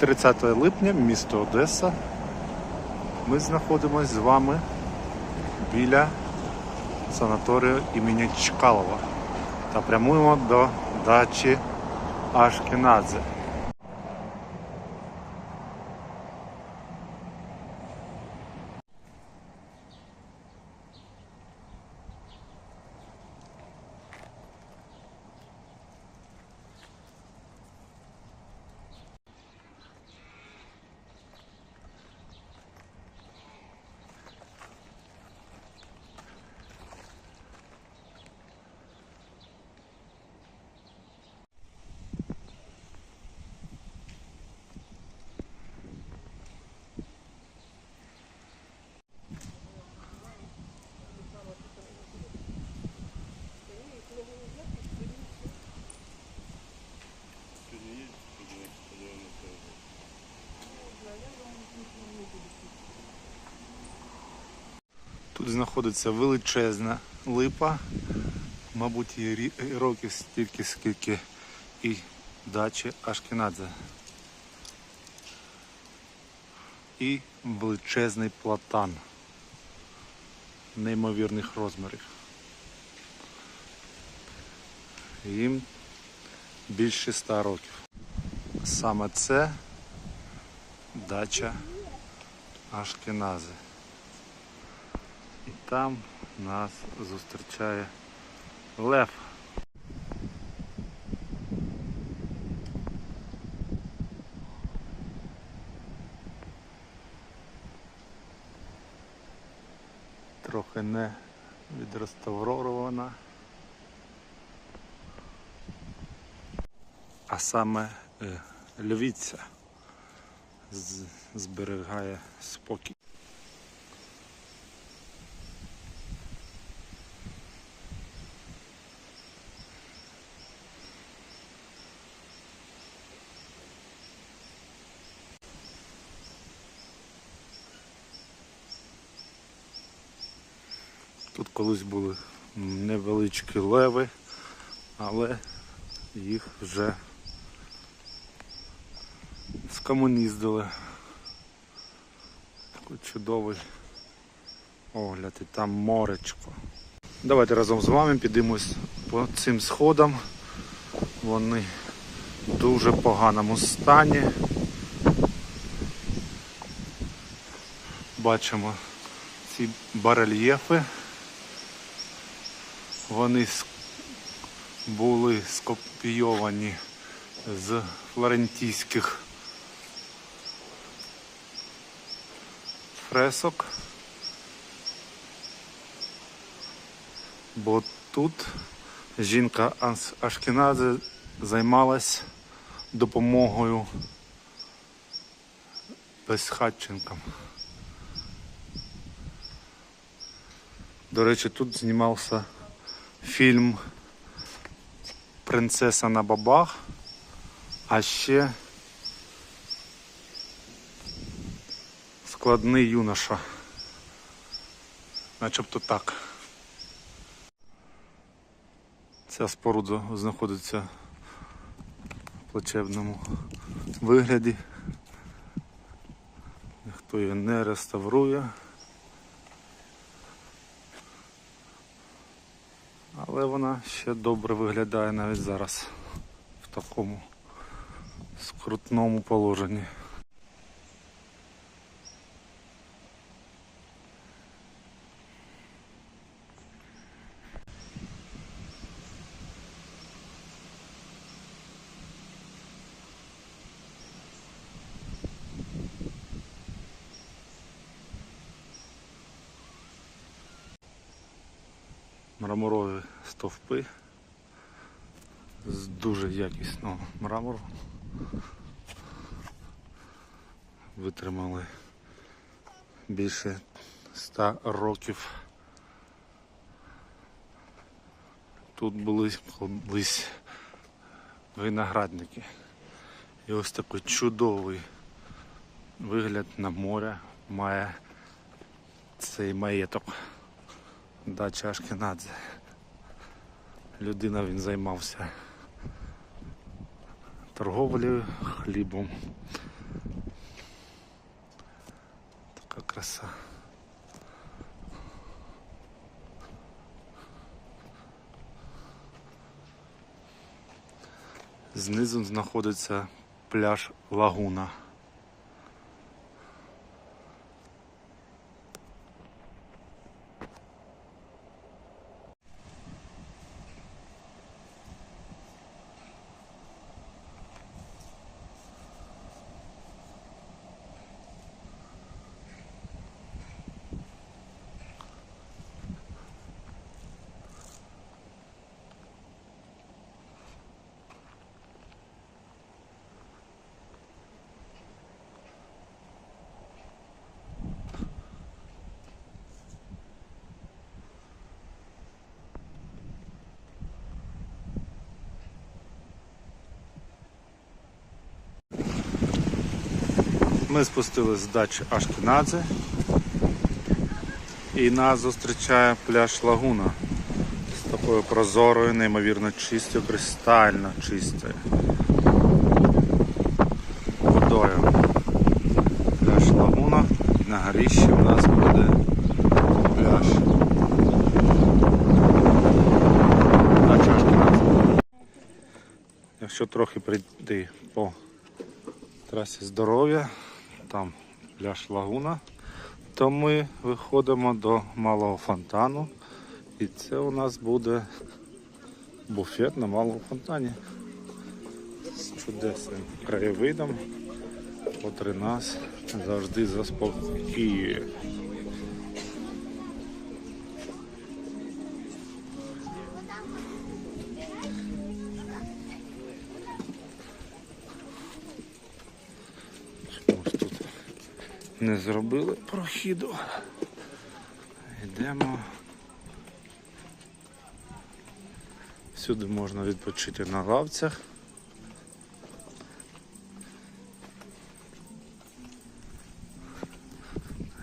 30 липня, місто Одеса. Ми знаходимося з вами біля санаторію імені Чкалова та прямуємо до дачі Ашкенадзе. Тут знаходиться величезна липа, мабуть, рі- років стільки, скільки і дачі Ашкенадзе. І величезний платан неймовірних розмірів. Їм більше ста років. Саме це дача Ашкенази. І там нас зустрічає лев. Трохи не відреставрована. А саме е, львіця зберігає спокій. Тут колись були невеличкі леви, але їх вже скомуніздили. Такий чудовий огляд і там моречко. Давайте разом з вами підемось по цим сходам. Вони в дуже поганому стані. Бачимо ці барельєфи. Вони були скопійовані з флорентійських фресок. Бо тут жінка Ашкеназе займалась допомогою безхатченкам. До речі, тут знімався фільм Принцеса на бабах, а ще складний юноша. Начебто так. Ця споруда знаходиться в плачевному вигляді. Ніхто її не реставрує. Але вона ще добре виглядає навіть зараз в такому скрутному положенні. Мраморові стовпи з дуже якісного мрамору. Витримали більше ста років. Тут були колись виноградники. І ось такий чудовий вигляд на море має цей маєток. Дача Ашкенадзе. Людина він займався торговлею хлібом. Така краса. Знизу знаходиться пляж Лагуна. Ми спустились з дачі Ашкінадзе і нас зустрічає пляж Лагуна з такою прозорою, неймовірно чистою, кристально чистою водою. Пляж Лагуна і на горищі у нас буде пляж. Дача Ашкінадзе. Якщо трохи прийти по трасі здоров'я, там пляж Лагуна, то ми виходимо до малого фонтану. І це у нас буде буфет на малому фонтані з чудесним краєвидом, котрий нас завжди заспокоює. Не зробили прохіду. Йдемо. Всюди можна відпочити на лавцях.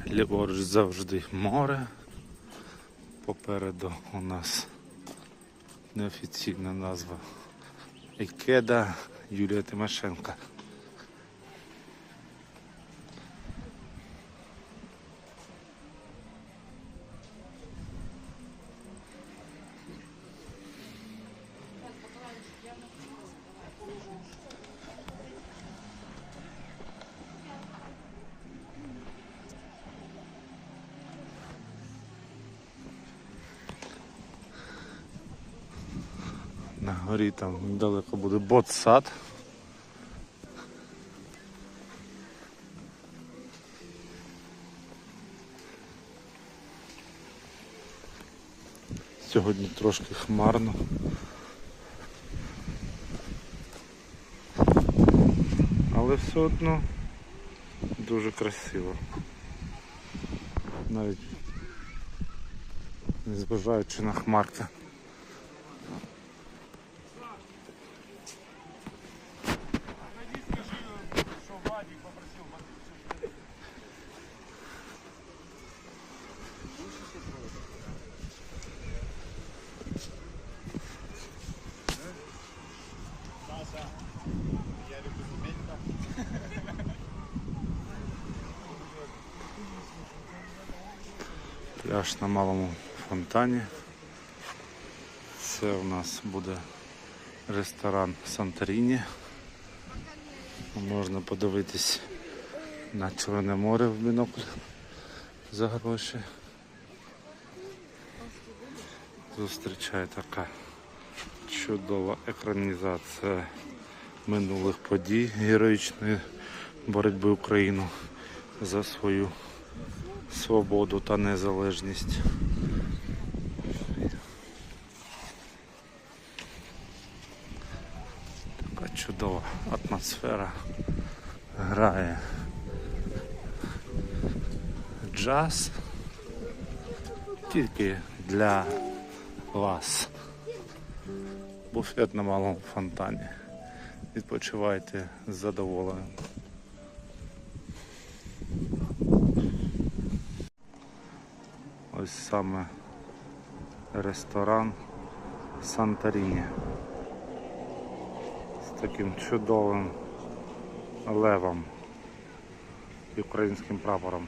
Ліворуч завжди море. Попереду у нас неофіційна назва Ікеда Юлія Тимошенка. Горі там недалеко буде ботсад. Сьогодні трошки хмарно. Але все одно дуже красиво. Навіть незважаючи на хмарки. Пляж на малому фонтані. Це у нас буде ресторан Санторіні. Можна подивитись на Чорне море в бінокль за гроші. Зустрічає така чудова екранізація минулих подій героїчної боротьби України за свою свободу та незалежність. Така чудова атмосфера грає джаз тільки для вас. Буфет на малому фонтані. Відпочивайте з задоволенням. Ось саме ресторан Санторіні з таким чудовим левом і українським прапором.